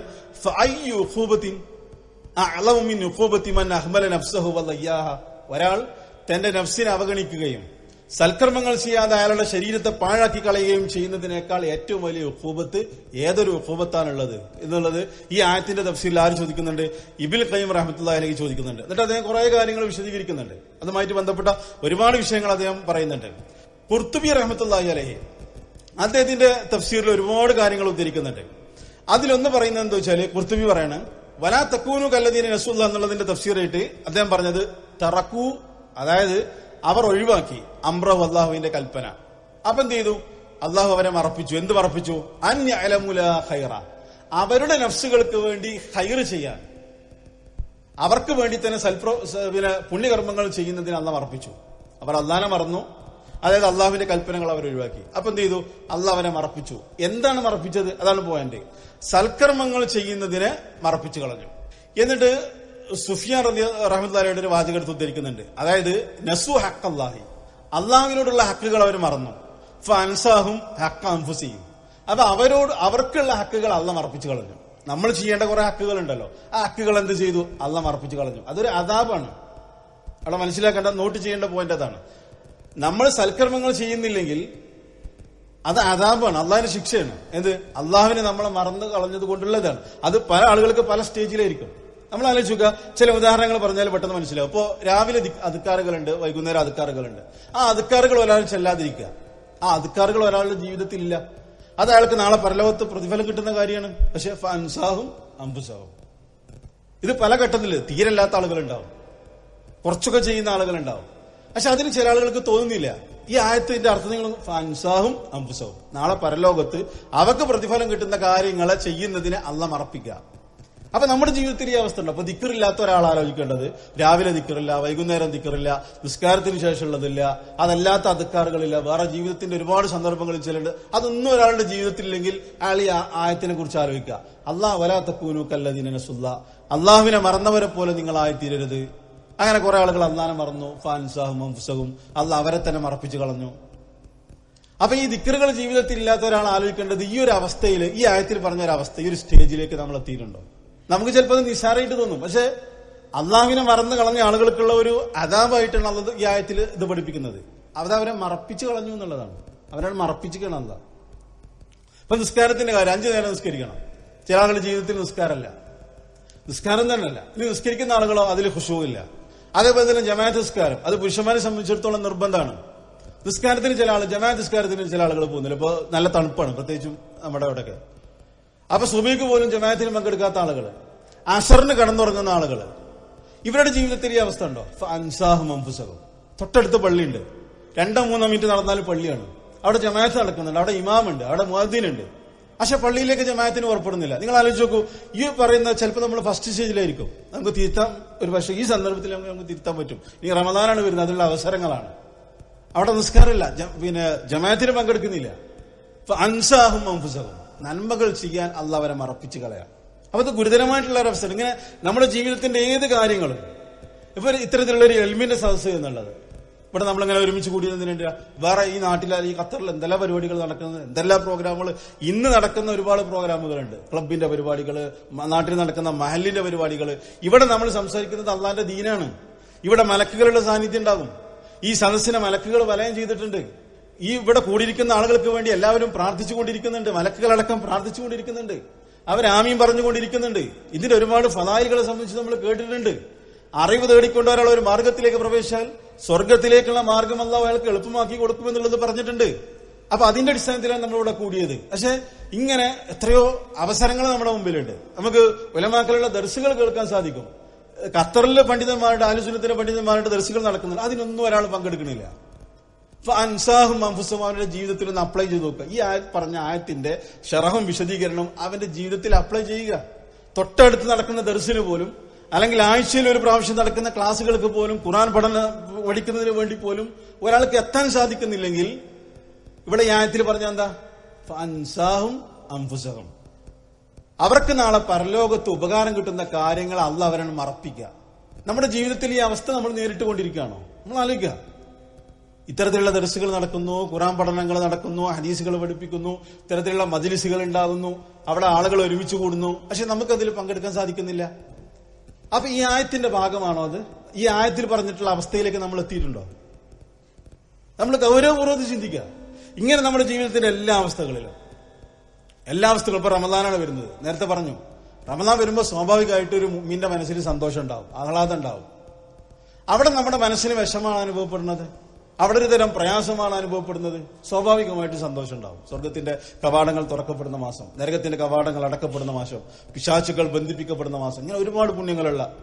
"ഫഅയ്യു ഉഖൂബത്തിൻ അഅലമു മിൻ ഉഖൂബത്തി മൻ അഹ്മല നഫ്സഹു വല്ലയ്യാഹ ഒരാൾ തന്റെ നഫ്സിനെ അവഗണിക്കുകയും സൽക്കർമ്മങ്ങൾ ചെയ്യാതെ അയാളുടെ ശരീരത്തെ പാഴാക്കി കളയുകയും ചെയ്യുന്നതിനേക്കാൾ ഏറ്റവും വലിയ ഉഖൂബത്ത് ഏതൊരു ഉഹൂബത്താണുള്ളത് എന്നുള്ളത് ഈ ആയത്തിന്റെ തഫ്സീലിൽ ആര് ചോദിക്കുന്നുണ്ട്? ഇബിൽ കയ്യം റഹ്മത്തുള്ള അലഹി ചോദിക്കുന്നുണ്ട്. എന്നിട്ട് അദ്ദേഹം കുറെ കാര്യങ്ങൾ വിശദീകരിക്കുന്നുണ്ട്. അതുമായിട്ട് ബന്ധപ്പെട്ട ഒരുപാട് വിഷയങ്ങൾ അദ്ദേഹം പറയുന്നുണ്ട്. കുർത്തുബി റഹ്മത്തുള്ളി അലഹി അദ്ദേഹത്തിന്റെ തഫ്സീറിൽ ഒരുപാട് കാര്യങ്ങൾ ഉദ്ധരിക്കുന്നുണ്ട്. അതിലൊന്ന് പറയുന്നത് എന്താ വെച്ചാൽ കുർത്തുബി പറയണ വലാ തക്കൂനു കല്ലദീന നസുല്ല എന്നുള്ളതിന്റെ തഫ്സീറായിട്ട് അദ്ദേഹം പറഞ്ഞത് തറക്കൂ അതായത് അവർ ഒഴിവാക്കി. അമ്രഹു അള്ളാഹുവിന്റെ കൽപ്പന. അപ്പൊ എന്ത് ചെയ്തു? അള്ളാഹു അവനെ മറപ്പിച്ചു. എന്ത് മറപ്പിച്ചു? അന്യലമുല ഹൈറ അവരുടെ നഫ്സുകൾക്ക് വേണ്ടി ഹൈർ ചെയ്യാൻ. അവർക്ക് വേണ്ടി തന്നെ സൽപ്ര പിന്നെ പുണ്യകർമ്മങ്ങൾ ചെയ്യുന്നതിന് അള്ള മറപ്പിച്ചു. അവർ അള്ളാനെ മറന്നു. അതായത് അള്ളാഹുവിന്റെ കൽപ്പനകൾ അവർ ഒഴിവാക്കി. അപ്പൊ എന്ത് ചെയ്തു? അള്ളാഹ് അവനെ മറപ്പിച്ചു. എന്താണ് മറപ്പിച്ചത്? അതാണ് പോയിന്റ് സൽക്കർമ്മങ്ങൾ ചെയ്യുന്നതിനെ മറപ്പിച്ചു കളഞ്ഞു. എന്നിട്ട് സുഫിയാൻ റബി റഹ്മത്തുള്ളാഹിയുടെ ഒരു വാചകം എടുത്ത് ഉദ്ധരിക്കുന്നുണ്ട്. അതായത് നസു ഹക്ക് അള്ളാഹി അള്ളാഹുവിനോടുള്ള ഹക്കുകൾ അവർ മറന്നു. ഫൻസാഹും ഹക്ക അംഫുസിയും അപ്പൊ അവരോട് അവർക്കുള്ള ഹക്കുകൾ അള്ള മറപ്പിച്ചു കളഞ്ഞു. നമ്മൾ ചെയ്യേണ്ട കുറെ ഹക്കുകൾ ഉണ്ടല്ലോ ആ ഹക്കുകൾ എന്ത് ചെയ്തു? അള്ള മറപ്പിച്ചു കളഞ്ഞു. അതൊരു അതാപാണ് അവിടെ മനസ്സിലാക്കേണ്ട നോട്ട് ചെയ്യേണ്ട പോയിന്റ് അതാണ്. നമ്മൾ സൽക്കർമ്മങ്ങൾ ചെയ്യുന്നില്ലെങ്കിൽ അത് അതാപാണ് അള്ളാഹിന്റെ ശിക്ഷയാണ്. എന്ത്? അള്ളാഹുവിനെ നമ്മളെ മറന്നു കളഞ്ഞത് കൊണ്ടുള്ളതാണ് അത് പല ആളുകൾക്ക് പല സ്റ്റേജിലായിരിക്കും നമ്മൾ ആലോചിക്കുക ചില ഉദാഹരണങ്ങൾ പറഞ്ഞാൽ പെട്ടെന്ന് മനസ്സിലാവും. ഇപ്പോ രാവിലെ അധികാറുകളുണ്ട് വൈകുന്നേരം അധികാറുകളുണ്ട് ആ അധികാറുകൾ ഒരാൾ ചെല്ലാതിരിക്കുക. ആ അധികാറുകൾ ഒരാളുടെ ജീവിതത്തിൽ ഇല്ല. അത് അയാൾക്ക് നാളെ പരലോകത്ത് പ്രതിഫലം കിട്ടുന്ന കാര്യമാണ്. പക്ഷെ അൻസാഹും അംബുസാഹും. ഇത് പല ഘട്ടത്തിൽ തീരല്ലാത്ത ആളുകളുണ്ടാവും. കുറച്ചൊക്കെ ചെയ്യുന്ന ആളുകളുണ്ടാവും. പക്ഷെ അതിന് ചില ആളുകൾക്ക് തോന്നുന്നില്ല. ഈ ആയത്തിന്റെ അർത്ഥം നിങ്ങൾ ഫൻസാഹും അമ്പുസാഹും നാളെ പരലോകത്ത് അവക്ക് പ്രതിഫലം കിട്ടുന്ന കാര്യങ്ങളെ ചെയ്യുന്നതിനെ അല്ല മറപ്പിക്കുക. അപ്പൊ നമ്മുടെ ജീവിതത്തിൽ ഈ അവസ്ഥ ഉണ്ട് അപ്പൊ ദിക്കറില്ലാത്ത ഒരാൾ ആലോചിക്കേണ്ടത് രാവിലെ ദിക്കറില്ല വൈകുന്നേരം ദിക്കറില്ല നിസ്കാരത്തിന് ശേഷമുള്ളതില്ല അതല്ലാത്ത അധികാറുകളില്ല വേറെ ജീവിതത്തിന്റെ ഒരുപാട് സന്ദർഭങ്ങളിൽ ചിലുണ്ട് അതൊന്നും ഒരാളുടെ ജീവിതത്തിലില്ലെങ്കിൽ അയാൾ ഈ ആയത്തിനെ കുറിച്ച് ആലോചിക്കുക. അള്ളാഹ് വലാത്തക്കൂനു കല്ലദീന സുല്ല അള്ളാഹുവിനെ മറന്നവരെ പോലെ നിങ്ങൾ നിങ്ങളായിത്തീരരുത്. അങ്ങനെ കുറെ ആളുകൾ അള്ളാനെ മറന്നു. ഫാൻസാഹും അംഫുസഹും അള്ളാഹ് അവരെ തന്നെ മറപ്പിച്ചു കളഞ്ഞു. അപ്പൊ ഈ ദിക്കറുകൾ ജീവിതത്തിൽ ഇല്ലാത്ത ഒരാൾ ആലോചിക്കേണ്ടത് ഈ ഒരു അവസ്ഥയിൽ ഈ ആയത്തിൽ പറഞ്ഞ ഒരു അവസ്ഥ ഈ ഒരു സ്റ്റേജിലേക്ക് നമ്മൾ എത്തിയിട്ടുണ്ടോ? നമുക്ക് ചിലപ്പോൾ അത് തോന്നും. പക്ഷെ അള്ളാഹുവിനെ മറന്നു കളഞ്ഞ ആളുകൾക്കുള്ള ഒരു അതാപായിട്ടാണ് അള്ളത് ഈ ആയത്തിൽ ഇത് പഠിപ്പിക്കുന്നത്. അവരവരെ മറപ്പിച്ച് മറപ്പിച്ചു കളഞ്ഞു എന്നുള്ളതാണ്. അവരെ മറപ്പിച്ചിക്കണം എന്താ ഇപ്പൊ നിസ്കാരത്തിന്റെ കാര്യം അഞ്ചു നേരം നിസ്കരിക്കണം. ചില ആളുകളുടെ ജീവിതത്തിൽ നിസ്കാരമല്ല. നിസ്കാരം തന്നെയല്ല. ഇനി നിസ്കരിക്കുന്ന ആളുകളോ അതിൽ ഖുഷുവില്ല. അതേപോലെ തന്നെ ജമാഅത്ത് നിസ്കാരം. അത് പുരുഷന്മാരെ സംബന്ധിച്ചിടത്തോളം നിർബന്ധമാണ്. നിസ്കാരത്തിന് ചില ആൾ ജമാഅത്ത് നിസ്കാരത്തിന് ചില ആളുകൾ പോകുന്നില്ല. ഇപ്പൊ നല്ല തണുപ്പാണ്. പ്രത്യേകിച്ചും നമ്മുടെ അവിടെയൊക്കെ. അപ്പൊ സുബൈക്ക് പോലും ജമാഅത്തിന് പങ്കെടുക്കാത്ത ആളുകൾ അസറിന് കടന്നുറങ്ങുന്ന ആളുകൾ ഇവരുടെ ജീവിതത്തിൽ ഈ അവസ്ഥ ഉണ്ടോ? അൻസാഹും അംഫുസഹും തൊട്ടടുത്ത് പള്ളിയുണ്ട്. രണ്ടോ മൂന്നോ മിനിറ്റ് നടന്നാൽ പള്ളിയാണ്. അവിടെ ജമാഅത്ത് നടക്കുന്നുണ്ട്. അവിടെ ഇമാമുണ്ട്. അവിടെ മുഹദ്ദീനുണ്ട് പക്ഷെ പള്ളിയിലേക്ക് ജമാഅത്തിന് ഉറപ്പെടുന്നില്ല നിങ്ങൾ ആലോചിച്ച് നോക്കൂ. ഈ പറയുന്ന ചിലപ്പോൾ നമ്മൾ ഫസ്റ്റ് സ്റ്റേജിലായിരിക്കും നമുക്ക് തിരുത്താൻ ഒരു പക്ഷേ ഈ സന്ദർഭത്തിൽ നമുക്ക് തിരുത്താൻ പറ്റും. ഈ റമദാനാണ് വരുന്നത്. അതിനുള്ള അവസരങ്ങളാണ്. അവിടെ നിസ്കാരമില്ല. പിന്നെ ജമാഅത്തിന് പങ്കെടുക്കുന്നില്ല. അൻസാഹും അംഫുസഹും നന്മകൾ ചെയ്യാൻ അല്ല അവരെ മറപ്പിച്ച് കളയാം. അപ്പൊ അത് ഗുരുതരമായിട്ടുള്ള ഒരു അവസരം. ഇങ്ങനെ നമ്മുടെ ജീവിതത്തിന്റെ ഏത് കാര്യങ്ങളും ഇപ്പൊ ഇത്തരത്തിലുള്ള ഒരു എൽമിന്റെ സദസ്സ് എന്നുള്ളത്. ഇവിടെ നമ്മളിങ്ങനെ ഒരുമിച്ച് കൂടിയതിന് വേണ്ടി വേറെ ഈ നാട്ടിലെ ഈ ഖത്തറിൽ എന്തെല്ലാം പരിപാടികൾ നടക്കുന്നത് എന്തെല്ലാം പ്രോഗ്രാമുകൾ ഇന്ന് നടക്കുന്ന ഒരുപാട് പ്രോഗ്രാമുകളുണ്ട്. ക്ലബിന്റെ പരിപാടികൾ നാട്ടിൽ നടക്കുന്ന മഹലിന്റെ പരിപാടികൾ ഇവിടെ നമ്മൾ സംസാരിക്കുന്നത് അള്ളാന്റെ ദീനാണ്. ഇവിടെ മലക്കുകളുടെ സാന്നിധ്യം ഉണ്ടാകും. ഈ സദസ്സിനെ മലക്കുകൾ വലയം ചെയ്തിട്ടുണ്ട്. ഈ ഇവിടെ കൂടിയിരിക്കുന്ന ആളുകൾക്ക് വേണ്ടി എല്ലാവരും പ്രാർത്ഥിച്ചുകൊണ്ടിരിക്കുന്നുണ്ട്. മലക്കുകളടക്കം പ്രാർത്ഥിച്ചുകൊണ്ടിരിക്കുന്നുണ്ട്. അവർ ആമീൻ പറഞ്ഞുകൊണ്ടിരിക്കുന്നുണ്ട്. ഇതിന്റെ ഒരുപാട് ഫലായികളെ സംബന്ധിച്ച് നമ്മൾ കേട്ടിട്ടുണ്ട്. അറിവ് തേടിക്കൊണ്ട് ഒരു മാർഗത്തിലേക്ക് പ്രവേശിച്ചാൽ സ്വർഗത്തിലേക്കുള്ള മാർഗമല്ല അയാൾക്ക് എളുപ്പമാക്കി കൊടുക്കുമെന്നുള്ളത് പറഞ്ഞിട്ടുണ്ട്. അപ്പൊ അതിന്റെ അടിസ്ഥാനത്തിലാണ് നമ്മളിവിടെ കൂടിയത്. പക്ഷെ ഇങ്ങനെ എത്രയോ അവസരങ്ങൾ നമ്മുടെ മുമ്പിലുണ്ട്. നമുക്ക് ഉലമാക്കളുടെ ദർശകൾ കേൾക്കാൻ സാധിക്കും. ഖത്തറിലെ പണ്ഡിതന്മാരുടെ ആലോചനത്തിലെ പണ്ഡിതന്മാരുടെ ദർശകൾ നടക്കുന്നുണ്ട്. അതിനൊന്നും ഒരാൾ പങ്കെടുക്കണില്ല. അൻസാഹും അംഫുസും അവരുടെ ജീവിതത്തിൽ ഒന്ന് അപ്ലൈ ചെയ്ത് നോക്കുക. ഈ ആയ പറഞ്ഞ ആയത്തിന്റെ ഷറഹും വിശദീകരണവും അവന്റെ ജീവിതത്തിൽ അപ്ലൈ ചെയ്യുക. തൊട്ടടുത്ത് നടക്കുന്ന ദർശന് പോലും അല്ലെങ്കിൽ ആഴ്ചയിൽ ഒരു പ്രാവശ്യം നടക്കുന്ന ക്ലാസ്സുകൾക്ക് പോലും ഖുറാൻ പഠനം പഠിക്കുന്നതിന് വേണ്ടി പോലും ഒരാൾക്ക് എത്താൻ സാധിക്കുന്നില്ലെങ്കിൽ ഇവിടെ ന്യായത്തിൽ പറഞ്ഞ എന്താ? അൻസാഹും അംഫുസഹും അവർക്ക് നാളെ പരലോകത്ത് ഉപകാരം കിട്ടുന്ന കാര്യങ്ങൾ അല്ല അവരെ മറപ്പിക്കുക. നമ്മുടെ ജീവിതത്തിൽ ഈ അവസ്ഥ നമ്മൾ നേരിട്ട് കൊണ്ടിരിക്കുകയാണോ? നമ്മൾ ആലോചിക്കുക. ഇത്തരത്തിലുള്ള ദർസുകൾ നടക്കുന്നു ഖുറാൻ പഠനങ്ങൾ നടക്കുന്നു ഹദീസുകൾ പഠിപ്പിക്കുന്നു ഇത്തരത്തിലുള്ള മജിലിസുകൾ ഉണ്ടാകുന്നു അവിടെ ആളുകൾ ഒരുമിച്ച് കൂടുന്നു. പക്ഷെ നമുക്കതിൽ പങ്കെടുക്കാൻ സാധിക്കുന്നില്ല. അപ്പൊ ഈ ആയത്തിന്റെ ഭാഗമാണോ അത്? ഈ ആയത്തിൽ പറഞ്ഞിട്ടുള്ള അവസ്ഥയിലേക്ക് നമ്മൾ എത്തിയിട്ടുണ്ടോ? നമ്മൾ ഗൗരവപൂർവം ചിന്തിക്കുക. ഇങ്ങനെ നമ്മുടെ ജീവിതത്തിന്റെ എല്ലാ അവസ്ഥകളിലും എല്ലാ അവസ്ഥകളും ഇപ്പൊ റമദാനാണ് വരുന്നത്. നേരത്തെ പറഞ്ഞു റമദാൻ വരുമ്പോൾ സ്വാഭാവികമായിട്ട് ഒരു മുമ്മിന്റെ മനസ്സിൽ സന്തോഷം ഉണ്ടാവും ആഹ്ലാദം ഉണ്ടാവും. അവിടെ നമ്മുടെ മനസ്സിന് വിഷമാണ് അനുഭവപ്പെടുന്നത്. അവിടെ ഒരു തരം പ്രയാസമാണ് അനുഭവപ്പെടുന്നത്. സ്വാഭാവികമായിട്ട് സന്തോഷം ഉണ്ടാവും. സ്വർഗത്തിന്റെ കവാടങ്ങൾ തുറക്കപ്പെടുന്ന മാസം നരകത്തിന്റെ കവാടങ്ങൾ അടക്കപ്പെടുന്ന മാസം പിശാച്ചുക്കൾ ബന്ധിപ്പിക്കപ്പെടുന്ന മാസം ഇങ്ങനെ ഒരുപാട് പുണ്യങ്ങളുള്ള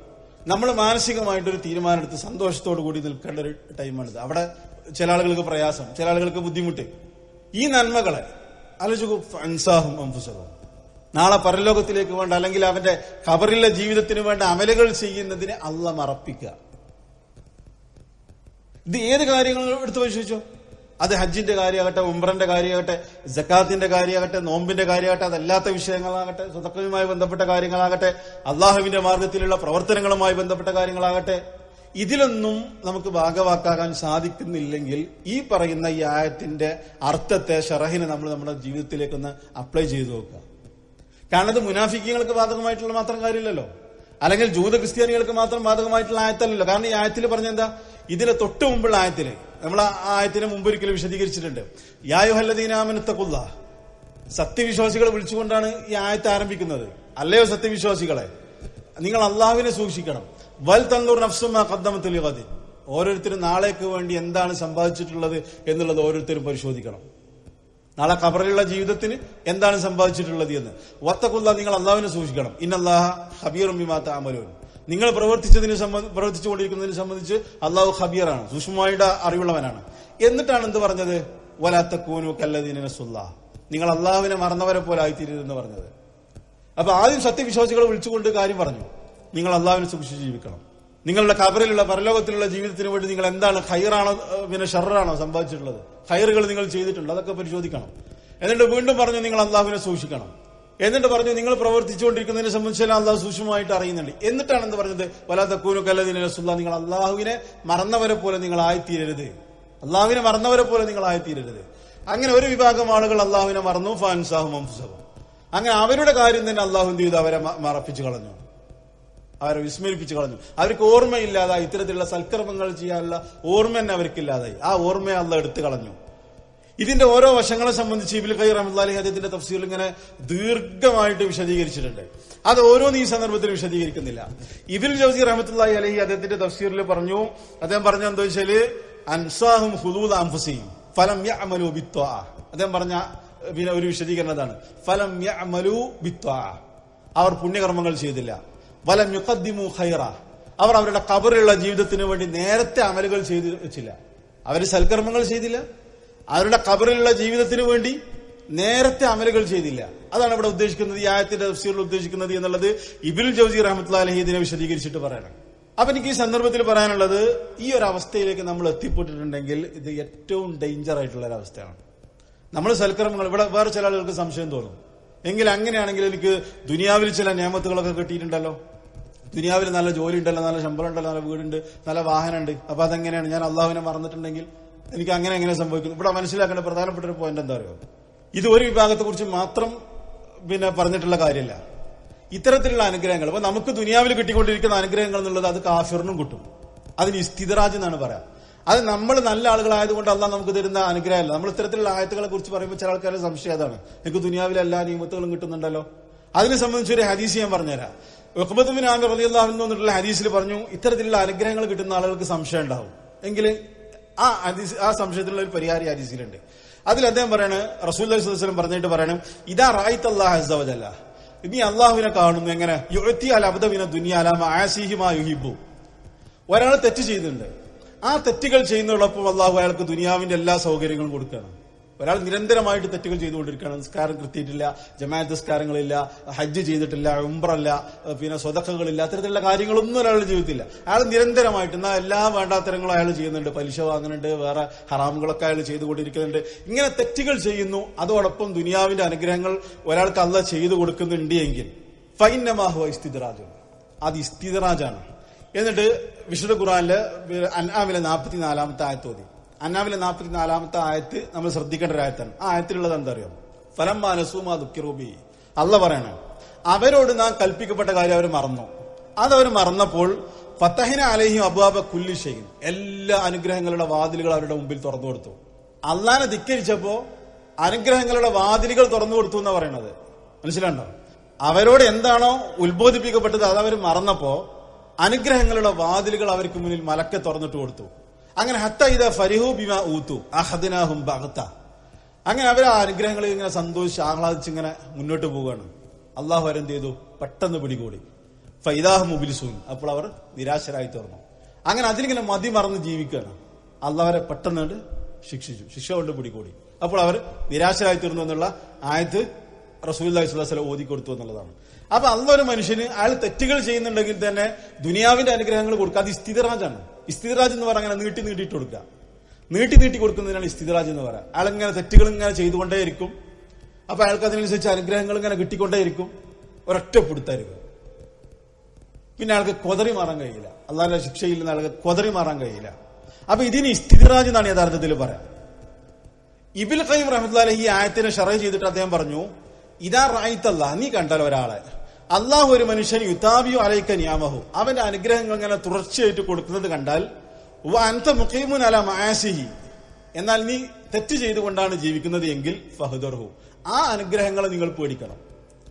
നമ്മൾ മാനസികമായിട്ടൊരു തീരുമാനമെടുത്ത് സന്തോഷത്തോടു കൂടി നിൽക്കേണ്ട ഒരു ടൈമാണിത്. അവിടെ ചില ആളുകൾക്ക് പ്രയാസം ചില ആളുകൾക്ക് ബുദ്ധിമുട്ട്. ഈ നന്മകളെ അലോചിക്കും അംഫുസഹും. നാളെ പരലോകത്തിലേക്ക് വേണ്ട അല്ലെങ്കിൽ അവന്റെ ഖബറിലെ ജീവിതത്തിന് വേണ്ട അമലുകൾ ചെയ്യുന്നതിനെ അല്ല മറപ്പിക്കുക. ഇത് ഏത് കാര്യങ്ങൾ എടുത്തു പരിശോധിച്ചോ? അത് ഹജ്ജിന്റെ കാര്യമാകട്ടെ ഉംറന്റെ കാര്യമാകട്ടെ ജക്കാത്തിന്റെ കാര്യമാകട്ടെ നോമ്പിന്റെ കാര്യമാകട്ടെ അതല്ലാത്ത വിഷയങ്ങളാകട്ടെ സ്വതക്കവുമായി ബന്ധപ്പെട്ട കാര്യങ്ങളാകട്ടെ അള്ളാഹുവിന്റെ മാർഗത്തിലുള്ള പ്രവർത്തനങ്ങളുമായി ബന്ധപ്പെട്ട കാര്യങ്ങളാകട്ടെ ഇതിലൊന്നും നമുക്ക് ഭാഗവാക്കാകാൻ സാധിക്കുന്നില്ലെങ്കിൽ ഈ പറയുന്ന ഈ ആയത്തിന്റെ അർത്ഥത്തെ ഷറഹിനെ നമ്മൾ നമ്മുടെ ജീവിതത്തിലേക്കൊന്ന് അപ്ലൈ ചെയ്തു നോക്കുക. കാരണം ഇത് മുനാഫിക്കങ്ങൾക്ക് ബാധകമായിട്ടുള്ള മാത്രം കാര്യമില്ലല്ലോ. അല്ലെങ്കിൽ ജൂത ക്രിസ്ത്യാനികൾക്ക് മാത്രം ബാധകമായിട്ടുള്ള ആയത്തല്ലല്ലോ. കാരണം ഈ ആയത്തിൽ പറഞ്ഞ ഇതിന് തൊട്ട് മുമ്പുള്ള ആയത്തിൽ നമ്മൾ ആ ആയത്തിന് മുമ്പ് ഒരിക്കലും വിശദീകരിച്ചിട്ടുണ്ട്. യായുഹല്ലദീനാമനത്തക്കുള്ള സത്യവിശ്വാസികളെ വിളിച്ചുകൊണ്ടാണ് ഈ ആയത്ത് ആരംഭിക്കുന്നത്. അല്ലയോ സത്യവിശ്വാസികളെ? നിങ്ങൾ അള്ളാഹുവിനെ സൂക്ഷിക്കണം. വൽ തന്നൂർ നഫ്സുമാ കദ്ദമത്തിൽ യഗദിൻ ഓരോരുത്തരും നാളേക്ക് വേണ്ടി എന്താണ് സമ്പാദിച്ചിട്ടുള്ളത് എന്നുള്ളത് ഓരോരുത്തരും പരിശോധിക്കണം. നാളെ കബറിലുള്ള ജീവിതത്തിന് എന്താണ് സമ്പാദിച്ചിട്ടുള്ളത് എന്ന്. വത്തക്കുള്ള നിങ്ങൾ അള്ളാഹുവിനെ സൂക്ഷിക്കണം. ഇന്നല്ലാഹ ഹബീർ ബിമാ അമലോൻ നിങ്ങൾ പ്രവർത്തിച്ചതിനെ സംബന്ധിച്ച് പ്രവർത്തിച്ചുകൊണ്ടിരിക്കുന്നതിനെ സംബന്ധിച്ച് അള്ളാഹു ഹബീറാണ് സൂക്ഷ്മമായിട്ട് അറിവുള്ളവനാണ്. എന്നിട്ടാണ് എന്ത് പറഞ്ഞത്? വലാത്തക്കൂനു കല്ലദീന സുല്ല നിങ്ങൾ അള്ളാഹുവിനെ മറന്നവരെ പോലെ ആയിത്തീരുതെന്ന് പറഞ്ഞത്. അപ്പൊ ആദ്യം സത്യവിശ്വാസികളെ വിളിച്ചുകൊണ്ട് കാര്യം പറഞ്ഞു. നിങ്ങൾ അള്ളാഹുവിനെ സൂക്ഷിച്ച് ജീവിക്കണം. നിങ്ങളുടെ കബറിലുള്ള പരലോകത്തിലുള്ള ജീവിതത്തിന് വേണ്ടി നിങ്ങൾ എന്താണ് ഹൈറാണോ പിന്നെ ഷറാണോ സംഭവിച്ചിട്ടുള്ളത് ഹൈറുകൾ നിങ്ങൾ ചെയ്തിട്ടുണ്ട് അതൊക്കെ പരിശോധിക്കണം. എന്നിട്ട് വീണ്ടും പറഞ്ഞു നിങ്ങൾ അള്ളാഹുവിനെ സൂക്ഷിക്കണം. എന്നിട്ട് പറഞ്ഞു നിങ്ങൾ പ്രവർത്തിച്ചുകൊണ്ടിരിക്കുന്നതിനെ സംബന്ധിച്ചാൽ അള്ളാഹു സൂക്ഷ്മമായിട്ട് അറിയുന്നുണ്ട്. എന്നിട്ടാണ് എന്ത് പറഞ്ഞത്? വലാത്ത കൂനു സുല്ലാ നിങ്ങൾ അള്ളാഹുവിനെ മറന്നവരെ പോലെ നിങ്ങൾ ആയിത്തീരരുത്. അള്ളാഹുവിനെ മറന്നവരെ പോലെ നിങ്ങൾ ആയിത്തീരരുത്. അങ്ങനെ ഒരു വിഭാഗം ആളുകൾ അള്ളാഹുവിനെ മറന്നു. ഫാൻസാഹും അംഫുസഹും. അങ്ങനെ അവരുടെ കാര്യം തന്നെ അള്ളാഹു എന്ത് ചെയ്തു? അവരെ മറപ്പിച്ചു കളഞ്ഞു. അവരെ വിസ്മരിപ്പിച്ചു കളഞ്ഞു. അവർക്ക് ഓർമ്മയില്ലാതായി. ഇത്തരത്തിലുള്ള സൽക്കർമ്മങ്ങൾ ചെയ്യാനുള്ള ഓർമ്മ തന്നെ അവർക്കില്ലാതായി. ആ ഓർമ്മയെ അല്ല എടുത്തു കളഞ്ഞു. ഇതിന്റെ ഓരോ വശങ്ങളെ സംബന്ധിച്ച് ഇബിൽ ഖൈർ റഹ്മത്തുള്ളാഹി അദ്ദേഹത്തിന്റെ തഫ്സീൽ ഇങ്ങനെ ദീർഘമായിട്ട് വിശദീകരിച്ചിട്ടുണ്ട്. അത് ഓരോന്ന് ഈ സന്ദർഭത്തിൽ വിശദീകരിക്കുന്നില്ല. ഇബിൽ ജൗസി റഹ്മത്തുള്ളാഹി അലഹി അദ്ദേഹത്തിന്റെ തഫ്സീറിൽ പറഞ്ഞു അദ്ദേഹം പറഞ്ഞ എന്താ വെച്ചാൽ അൻസാഹും ഹുദൂദ് അംഫുസിയും ഫലം യഅമലു ബിത്വാ. അദ്ദേഹം പറഞ്ഞ പിന്നെ ഒരു വിശദീകരണം അതാണ്. ഫലം യമലു ബിത്വാ. അവർ പുണ്യകർമ്മങ്ങൾ ചെയ്തില്ല. വലം യുഖദ്ദിമു ഖൈറ. അവർ അവരുടെ കബറിലുള്ള ജീവിതത്തിന് വേണ്ടി നേരത്തെ അമലുകൾ ചെയ്തു വെച്ചില്ല. അവർ സൽക്കർമ്മങ്ങൾ ചെയ്തില്ല. അവരുടെ കബറിലുള്ള ജീവിതത്തിന് വേണ്ടി നേരത്തെ അമലുകൾ ചെയ്തില്ല. അതാണ് ഇവിടെ ഉദ്ദേശിക്കുന്നത്. ഈ ആയത്തിന്റെ തഫ്സീറിൽ ഉദ്ദേശിക്കുന്നത് എന്നുള്ളത് ഇബിൽ ജൗസി റഹ്മത്തുള്ളാഹി ഇതിനെ വിശദീകരിച്ചിട്ട് പറയണം. അപ്പൊ എനിക്ക് ഈ സന്ദർഭത്തിൽ പറയാനുള്ളത് ഈ ഒരു അവസ്ഥയിലേക്ക് നമ്മൾ എത്തിപ്പെട്ടിട്ടുണ്ടെങ്കിൽ ഇത് ഏറ്റവും ഡേഞ്ചർ ആയിട്ടുള്ള ഒരു അവസ്ഥയാണ്. നമ്മൾ സൽക്കർമ്മങ്ങൾ ഇവിടെ വേറെ ചില ആളുകൾക്ക് സംശയം തോന്നും. എങ്കിൽ അങ്ങനെയാണെങ്കിൽ എനിക്ക് ദുനിയാവിൽ ചില നിയമത്തുകളൊക്കെ കിട്ടിയിട്ടുണ്ടല്ലോ. ദുനിയാവിൽ നല്ല ജോലി ഉണ്ടല്ലോ നല്ല ശമ്പളം ഉണ്ടല്ലോ നല്ല വീടുണ്ട് നല്ല വാഹനമുണ്ട്. അപ്പൊ അതെങ്ങനെയാണ്? ഞാൻ അള്ളാഹുവിനെ മറന്നിട്ടുണ്ടെങ്കിൽ എനിക്ക് അങ്ങനെ എങ്ങനെ സംഭവിക്കുന്നു? ഇവിടെ മനസ്സിലാക്കേണ്ട പ്രധാനപ്പെട്ട ഒരു പോയിന്റ് എന്താ പറയുക ഇത് ഒരു വിഭാഗത്തെ കുറിച്ച് മാത്രം പിന്നെ പറഞ്ഞിട്ടുള്ള കാര്യമല്ല ഇത്തരത്തിലുള്ള അനുഗ്രഹങ്ങൾ അപ്പൊ നമുക്ക് ദുനിയാവിൽ കിട്ടിക്കൊണ്ടിരിക്കുന്ന അനുഗ്രഹങ്ങൾ എന്നുള്ളത് അത് കാഫിറിനും കിട്ടും. അതിന് ഇസ്തിദറാജ് എന്നാണ് പറയാം. അത് നമ്മൾ നല്ല ആളുകളായതുകൊണ്ട് അല്ല നമുക്ക് തരുന്ന അനുഗ്രഹമല്ല. നമ്മൾ ഇത്തരത്തിലുള്ള ആയത്തുകളെ കുറിച്ച് പറയുമ്പോൾ ചില ആൾക്കാരെ സംശയം അതാണ്. എനിക്ക് ദുനിയാവിൽ എല്ലാ നിയമത്തുകളും കിട്ടുന്നുണ്ടല്ലോ? അതിനെ സംബന്ധിച്ച് ഒരു ഹദീസ് ഞാൻ പറഞ്ഞുതരാം. ഉഖബത്തുബിൻ ആമിർ എന്നുള്ള ഹദീസിൽ പറഞ്ഞു ഇത്തരത്തിലുള്ള അനുഗ്രഹങ്ങൾ കിട്ടുന്ന ആളുകൾക്ക് സംശയം ഉണ്ടാവും. എങ്കിൽ ആ ഹദീസ് ആ സംശയത്തിലുള്ള ഒരു പരിഹാരം ഈ ഹദീസിലുണ്ട്. അതിൽ അദ്ദേഹം പറയാണ് റസൂൽ വസ്ലം പറഞ്ഞിട്ട് പറയണം ഇതാ റായിത്ത് അള്ളാഹ് അസവജല്ല നീ അള്ളാഹുവിനെ കാണുന്നു എങ്ങനെ? യുഹിബു ഒരാൾ തെറ്റ് ചെയ്യുന്നുണ്ട് ആ തെറ്റുകൾ ചെയ്യുന്നതോടൊപ്പം അള്ളാഹു അയാൾക്ക് ദുനിയാവിന്റെ എല്ലാ സൗകര്യങ്ങളും കൊടുക്കുകയാണ്. ഒരാൾ നിരന്തരമായിട്ട് തെറ്റുകൾ ചെയ്തുകൊണ്ടിരിക്കുകയാണ് നിസ്കാരം കൃത്യയിട്ടില്ല ജമാഅത്ത് നിസ്കാരങ്ങളില്ല ഹജ്ജ് ചെയ്തിട്ടില്ല ഉംറല്ല പിന്നെ സ്വതക്കകളില്ല അത്തരത്തിലുള്ള കാര്യങ്ങളൊന്നും ഒരാളുടെ ജീവിതത്തില്ല അയാൾ നിരന്തരമായിട്ട് എന്നാൽ എല്ലാ വേണ്ടാത്തരങ്ങളും അയാൾ ചെയ്യുന്നുണ്ട് പലിശ വാങ്ങുന്നുണ്ട് വേറെ ഹറാമുകളൊക്കെ അയാൾ ചെയ്തുകൊണ്ടിരിക്കുന്നുണ്ട്. ഇങ്ങനെ തെറ്റുകൾ ചെയ്യുന്നു. അതോടൊപ്പം ദുനിയാവിന്റെ അനുഗ്രഹങ്ങൾ ഒരാൾക്ക് അല്ല ചെയ്തു കൊടുക്കുന്നുണ്ട് എങ്കിൽ ഫൈനമാഹോ ഇസ്തിദറാജ്. അത് ഇസ്തിദറാജാണ്. എന്നിട്ട് വിശുദ്ധ ഖുറാനിലെ അന്നാമിലെ നാൽപ്പത്തി നാലാമത്തെ ആയത്ത് ഓതി അന്നാമിലെ നാൽപ്പത്തി നാലാമത്തെ ആയത്ത് നമ്മൾ ശ്രദ്ധിക്കേണ്ട ഒരു ആയത്താണ്. ആ ആയത്തിലുള്ളത് എന്താ അറിയാം ഫലം മാനസുമാ ദുഃഖിറൂബി അല്ല പറയണേ അവരോട് നാം കൽപ്പിക്കപ്പെട്ട കാര്യം അവർ മറന്നു. അതവർ മറന്നപ്പോൾ ഫത്തഹിന അലഹിം അബുബാബ കുല്ലി എല്ലാ അനുഗ്രഹങ്ങളുടെ വാതിലുകൾ അവരുടെ മുമ്പിൽ തുറന്നു കൊടുത്തു. അള്ളാനെ ധിക്കരിച്ചപ്പോ അനുഗ്രഹങ്ങളുടെ വാതിലുകൾ തുറന്നു കൊടുത്തു എന്നാ പറയണത്. മനസ്സിലാണ്ടോ അവരോട് എന്താണോ ഉത്ബോധിപ്പിക്കപ്പെട്ടത് അത് അവർ മറന്നപ്പോ അനുഗ്രഹങ്ങളുടെ വാതിലുകൾ അവർക്ക് മുന്നിൽ മലക്കെ തുറന്നിട്ട് കൊടുത്തു. അങ്ങനെ ഹത്ത ഫരിഹു ഊത്തു അഹദിനാഹും അങ്ങനെ അവർ ആ അനുഗ്രഹങ്ങളിൽ ഇങ്ങനെ സന്തോഷിച്ച് ആഹ്ലാദിച്ച് ഇങ്ങനെ മുന്നോട്ട് പോവുകയാണ്. അള്ളാഹു അവരെന്ത് ചെയ്തു? പെട്ടെന്ന് പിടികൂടി. ഫൈദാഹ് മുബിലിസൂൻ. അപ്പോൾ അവർ നിരാശരായി തീർന്നു. അങ്ങനെ അതിലിങ്ങനെ മതി മറന്ന് ജീവിക്കുകയാണ്. അള്ളാഹരെ പെട്ടെന്ന് കണ്ട് ശിക്ഷിച്ചു. ശിക്ഷ കൊണ്ട് പിടികൂടി. അപ്പോൾ അവർ നിരാശരായി തീർന്നു എന്നുള്ള ആയത്ത് റസൂൽ സ്വലം ഓതി കൊടുത്തു എന്നുള്ളതാണ്. അപ്പൊ അന്നൊരു മനുഷ്യന് അയാൾ തെറ്റുകൾ ചെയ്യുന്നുണ്ടെങ്കിൽ തന്നെ ദുനിയാവിന്റെ അനുഗ്രഹങ്ങൾ കൊടുക്കുക അത് ഇസ്തിദറാജാണ് ഇസ്തിദറാജ് എന്ന് പറഞ്ഞാൽ നീട്ടി നീട്ടിയിട്ട് കൊടുക്കുക. നീട്ടി നീട്ടി കൊടുക്കുന്നതിനാണ് ഇസ്തിദറാജ് എന്ന് പറയാം അയാൾ ഇങ്ങനെ തെറ്റുകൾ ഇങ്ങനെ ചെയ്തുകൊണ്ടേയിരിക്കും. അപ്പൊ അയാൾക്ക് അതിനനുസരിച്ച് അനുഗ്രഹങ്ങൾ ഇങ്ങനെ കിട്ടിക്കൊണ്ടേയിരിക്കും. ഒരൊറ്റ പിടുത്തായിരിക്കും പിന്നെ അയാൾക്ക് കൊതറി മാറാൻ കഴിയില്ല. അള്ളാഹിന്റെ ശിക്ഷയിൽ നിന്ന് അയാൾക്ക് കൊതറി മാറാൻ കഴിയില്ല. അപ്പൊ ഇതിന് ഇസ്തിദറാജ് എന്നാണ് യഥാർത്ഥത്തിൽ പറയാം. ഇബിൽ ഖൈം റഹ്മത്തുള്ളാഹി ഈ ആയത്തിനെ ഷറ ചെയ്തിട്ട് അദ്ദേഹം പറഞ്ഞു ഇതാ റായിത്തല്ല നീ കണ്ടാൽ ഒരാളെ. അള്ളാഹു ഒരു മനുഷ്യൻ യുതാബിയോ അലൈക്ക നിയാമഹു. അവന്റെ അനുഗ്രഹങ്ങൾ ഇങ്ങനെ തുടർച്ചയായിട്ട് കൊടുക്കുന്നത് കണ്ടാൽ അന്ത മുഖീമുൻ അല മായാസിഹി എന്നാൽ നീ തെറ്റ് ചെയ്തുകൊണ്ടാണ് ജീവിക്കുന്നത് എങ്കിൽ ഫഹദർഹു. ആ അനുഗ്രഹങ്ങളെ നിങ്ങൾ പേടിക്കണം.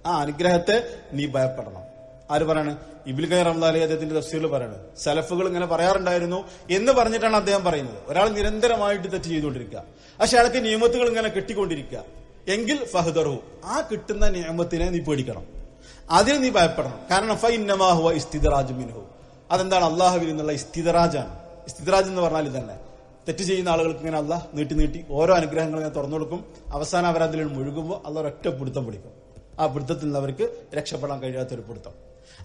ആ അനുഗ്രഹത്തെ നീ ഭയപ്പെടണം. ആര് പറയാണ്? ഇബിൽ കൈ റംദാലി അദ്ദേഹത്തിന്റെ തഫ്സീറിൽ പറയാണ്. സലഫുകൾ ഇങ്ങനെ പറയാറുണ്ടായിരുന്നു എന്ന് പറഞ്ഞിട്ടാണ് അദ്ദേഹം പറയുന്നത്. ഒരാൾ നിരന്തരമായിട്ട് തെറ്റ് ചെയ്തുകൊണ്ടിരിക്കുക. പക്ഷെ അയാൾക്ക് നിയമത്തുകൾ ഇങ്ങനെ കെട്ടിക്കൊണ്ടിരിക്കുക. എങ്കിൽ ഫഹദറു ആ കിട്ടുന്ന നിയമത്തിനെ നീ പേടിക്കണം. അതിന് നീ ഭയപ്പെടണം. കാരണം ഫൈനമാഹുവ ഇസ്തിദറാജ് മിൻഹു. അതെന്താണ്? അള്ളാഹുവിൽ നിന്നുള്ള ഇസ്തിദറാജാണ്. ഇസ്തിദറാജ് എന്ന് പറഞ്ഞാൽ ഇതന്നെ. തെറ്റ് ചെയ്യുന്ന ആളുകൾക്ക് ഇങ്ങനെ അള്ളാഹ് നീട്ടി നീട്ടി ഓരോ അനുഗ്രഹങ്ങൾ ഇങ്ങനെ തുറന്നു കൊടുക്കും. അവസാനം അവരതിൽ മുഴുകുമ്പോൾ അള്ളാഹ് ഒറ്റ പിടുത്തം പിടിക്കും. ആ പിടുത്തത്തിൽ നിന്ന് അവർക്ക് രക്ഷപ്പെടാൻ കഴിയാത്തൊരു പിടുത്തം.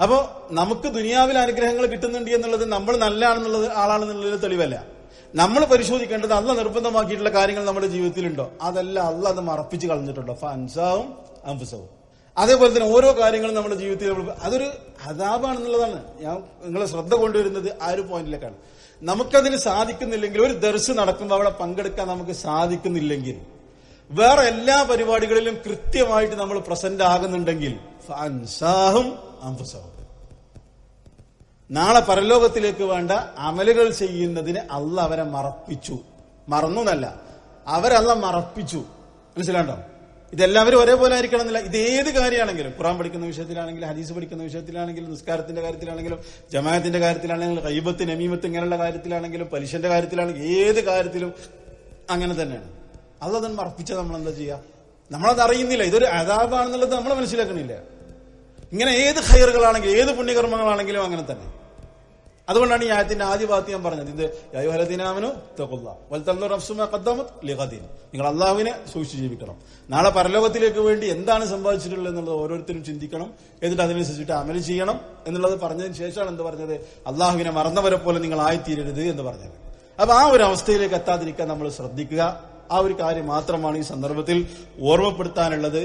അപ്പോ നമുക്ക് ദുനിയാവിൽ അനുഗ്രഹങ്ങൾ കിട്ടുന്നുണ്ട് എന്നുള്ളത് നമ്മൾ നല്ലതാണെന്നുള്ളത് ആളാണെന്നുള്ളത് തെളിവല്ല. നമ്മൾ പരിശോധിക്കേണ്ടത് അല്ല നിർബന്ധമാക്കിയിട്ടുള്ള കാര്യങ്ങൾ നമ്മുടെ ജീവിതത്തിലുണ്ടോ? അതല്ല അല്ല അത് മറപ്പിച്ച് കളഞ്ഞിട്ടുണ്ടോ? ഫൻസാവും അംഫുസവും അതേപോലെ തന്നെ ഓരോ കാര്യങ്ങളും നമ്മുടെ ജീവിതത്തിൽ നമ്മൾ അതൊരു അതാപാണെന്നുള്ളതാണ്. ഞാൻ നിങ്ങളെ ശ്രദ്ധ കൊണ്ടുവരുന്നത് ആ ഒരു പോയിന്റിലേക്കാണ്. നമുക്കതിന് സാധിക്കുന്നില്ലെങ്കിൽ ഒരു ദർശ് നടക്കുമ്പോൾ അവിടെ പങ്കെടുക്കാൻ നമുക്ക് സാധിക്കുന്നില്ലെങ്കിൽ വേറെ എല്ലാ പരിപാടികളിലും കൃത്യമായിട്ട് നമ്മൾ പ്രസന്റ് ആകുന്നുണ്ടെങ്കിൽ നാളെ പരലോകത്തിലേക്ക് വേണ്ട അമലുകൾ ചെയ്യുന്നതിന് അല്ല അവരെ മറപ്പിച്ചു. മറന്നു എന്നല്ല അവരല്ല മറപ്പിച്ചു. മനസ്സിലാണ്ടോ ഇതെല്ലാവരും ഒരേപോലെ ആയിരിക്കണം എന്നില്ല. ഇത് ഏത് കാര്യമാണെങ്കിലും ഖുറാൻ പഠിക്കുന്ന വിഷയത്തിലാണെങ്കിലും ഹദീസ് പഠിക്കുന്ന വിഷയത്തിലാണെങ്കിലും നിസ്കാരത്തിന്റെ കാര്യത്തിലാണെങ്കിലും ജമാഅത്തിന്റെ കാര്യത്തിലാണെങ്കിലും കൈബത്ത് നമീമത്ത് ഇങ്ങനെയുള്ള കാര്യത്തിലാണെങ്കിലും പലിശന്റെ കാര്യത്തിലാണെങ്കിലും ഏത് കാര്യത്തിലും അങ്ങനെ തന്നെയാണ്. അതതൊന്നും മറപ്പിച്ച നമ്മൾ എന്താ ചെയ്യുക നമ്മളത് അറിയുന്നില്ല. ഇതൊരു അതാപാണെന്നുള്ളത് നമ്മൾ മനസ്സിലാക്കണില്ല ഇങ്ങനെ ഏത് ഹയറുകളാണെങ്കിലും ഏത് പുണ്യകർമ്മങ്ങളാണെങ്കിലും അങ്ങനെ തന്നെ. അതുകൊണ്ടാണ് ഈ ആയത്തിന്റെ ആദ്യ ഭാഗത്ത് ഞാൻ പറഞ്ഞത്. ഇത് യഹലദീനാമനു നിങ്ങൾ അള്ളാഹുവിനെ സൂക്ഷിച്ചു ജീവിക്കണം. നാളെ പരലോകത്തിലേക്ക് വേണ്ടി എന്താണ് സമ്പാദിച്ചിട്ടുള്ളത് എന്നുള്ളത് ഓരോരുത്തരും ചിന്തിക്കണം. എന്നിട്ട് അതിനനുസരിച്ചിട്ട് അമൽ ചെയ്യണം എന്നുള്ളത് പറഞ്ഞതിന് ശേഷമാണ് എന്ത് പറഞ്ഞത്? അള്ളാഹുവിനെ മറന്നവരെ പോലെ നിങ്ങൾ ആയിത്തീരരുത് എന്ന് പറഞ്ഞത്. അപ്പൊ ആ ഒരു അവസ്ഥയിലേക്ക് എത്താതിരിക്കാൻ നമ്മൾ ശ്രദ്ധിക്കുക. ആ ഒരു കാര്യം മാത്രമാണ് ഈ സന്ദർഭത്തിൽ ഓർമ്മപ്പെടുത്താനുള്ളത്.